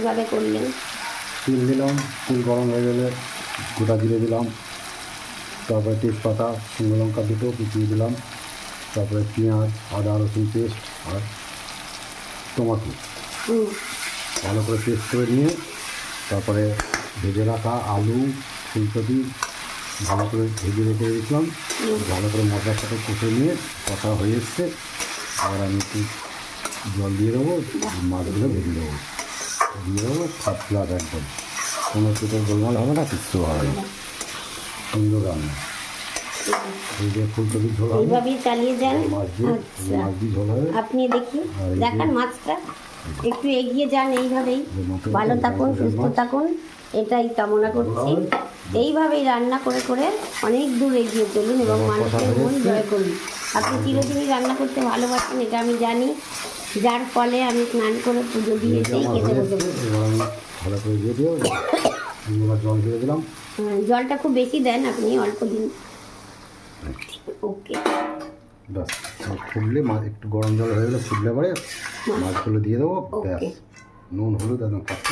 কীভাবে করলেন? তেল দিলাম তেল গরম হয়ে গেলে গোটা জিরে দিলাম তারপরে তেজপাতা শুকনো লঙ্কা দুটো কুচিয়ে দিলাম তারপরে পেঁয়াজ আদা রসুন পেস্ট আর টমাটো। ভালো করে পেস্ট করে নিয়ে তারপরে ভেজে রাখা আলু ফুলকপি ভালো করে ভেজে রেখে দিয়েছিলাম। ভালো করে মশলার সাথে কষে নিয়ে কষা হয়ে এসছে। আবার আমি একটু জল দিয়ে দেবো মাছগুলো ভেজে দেবো দিয়ে একদম। কোনো গোলমাল হবে না কিচ্ছু হবে না। সুন্দর রান্না এই যে ফুলকপি ঝোল এইভাবেই চালিয়ে যান। মাছ দিয়ে আচ্ছা। মাছ দিয়ে ঝোল হবে আপনি দেখি দেখান মাছটা। একটু এগিয়ে যান এইভাবেই। ভালো থাকুন সুস্থ থাকুন। এটাই কামনা করছি। এইভাবেই রান্না করে করে অনেক দূর এগিয়ে চলুন এবং মানুষের মন জয় করুন। আপনি চিরদিনই রান্না করতে ভালোবাসেন এটা আমি জানি। যার ফলে আমি স্নান করে পুজো দিয়ে খেতে বসে ভালো করে দিও জল দিয়ে দিলাম। হ্যাঁ, জলটা খুব বেশি দেন আপনি অল্প দিন। ওকে। ব্যাস ফুটলে মাছ একটু গরম জল হয়ে গেলে ফুটলে পরে মাছগুলো দিয়ে দেবো ব্যাস। নুন হলুদ একদম ফার্স্ট